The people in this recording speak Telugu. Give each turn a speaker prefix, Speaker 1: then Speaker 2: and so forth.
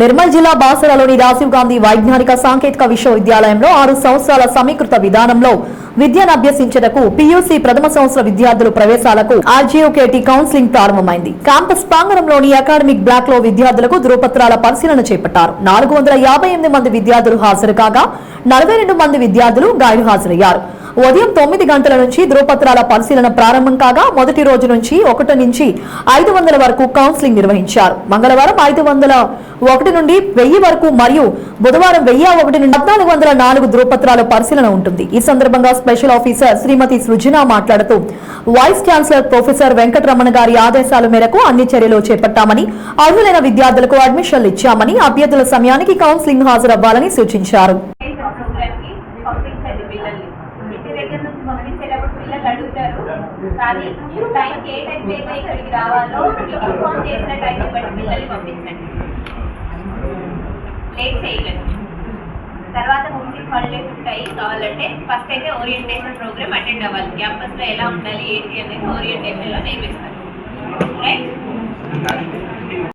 Speaker 1: నిర్మల్ జిల్లా బాసరలోని రాజీవ్ గాంధీ వైజ్ఞానిక సాంకేతిక విశ్వవిద్యాలయంలో ఆరు సంవత్సరాల సమీకృత విధానంలో విద్యను అభ్యసించటకు పీయూసీ ప్రథమ సంవత్సర విద్యార్థుల ప్రవేశాలకు ఆర్జీఓకేటీ కౌన్సిలింగ్ ప్రారంభమైంది. క్యాంపస్ ప్రాంగణంలోని అకాడమిక్ బ్లాక్లో విద్యార్థులకు ధృవపత్రాల పరిశీలన చేపట్టారు. నాలుగు వందల యాభై ఎనిమిది మంది విద్యార్థులు హాజరు కాగా నలభై రెండు మంది విద్యార్థులు గైరు హాజరయ్యారు. ఉదయం తొమ్మిది గంటల నుంచి ధృవపత్రాల పరిశీలన ప్రారంభం కాగా మొదటి రోజు నుంచి ఒకటి నుంచి ఐదు వందల వరకు కౌన్సిలింగ్ నిర్వహించారు. మంగళవారం ఐదు వందల ఒకటి నుండి వెయ్యి వరకు మరియు బుధవారం వెయ్యి ఒకటి నుండి పద్నాలుగు వందల నాలుగు ధృవపత్రాల పరిశీలన ఉంటుంది. ఈ సందర్భంగా స్పెషల్ ఆఫీసర్ శ్రీమతి సృజన మాట్లాడుతూ వైస్ ఛాన్సలర్ ప్రొఫెసర్ వెంకటరమణ గారి ఆదేశాల మేరకు అన్ని చర్యలు చేపట్టామని అర్హులైన విద్యార్థులకు అడ్మిషన్లు ఇచ్చామని అభ్యర్థుల సమయానికి కౌన్సిలింగ్ హాజరవ్వాలని సూచించారు
Speaker 2: ప్రోగ్రామ్కి పంపించండి పిల్లల్ని ఇంటి దగ్గర నుంచి పంపించేటప్పుడు పిల్లలు అడుగుతారు. కానీ మీరు టైంకి ఏ టైం అయితే ఇక్కడికి రావాలో మీకు ఇన్ఫార్మ్ చేసిన టైం బట్టి పిల్లల్ని పంపించండి. లేట్ చేయకండి. తర్వాత మూవీస్ హాలిడేస్ ఉంటాయి కావాలంటే ఫస్ట్ అయితే ఓరియంటేషన్ ప్రోగ్రామ్ అటెండ్ అవ్వాలి. క్యాంపస్లో ఎలా ఉండాలి ఏంటి అనేది ఓరియంటేషన్లో నేర్పిస్తారు. రైట్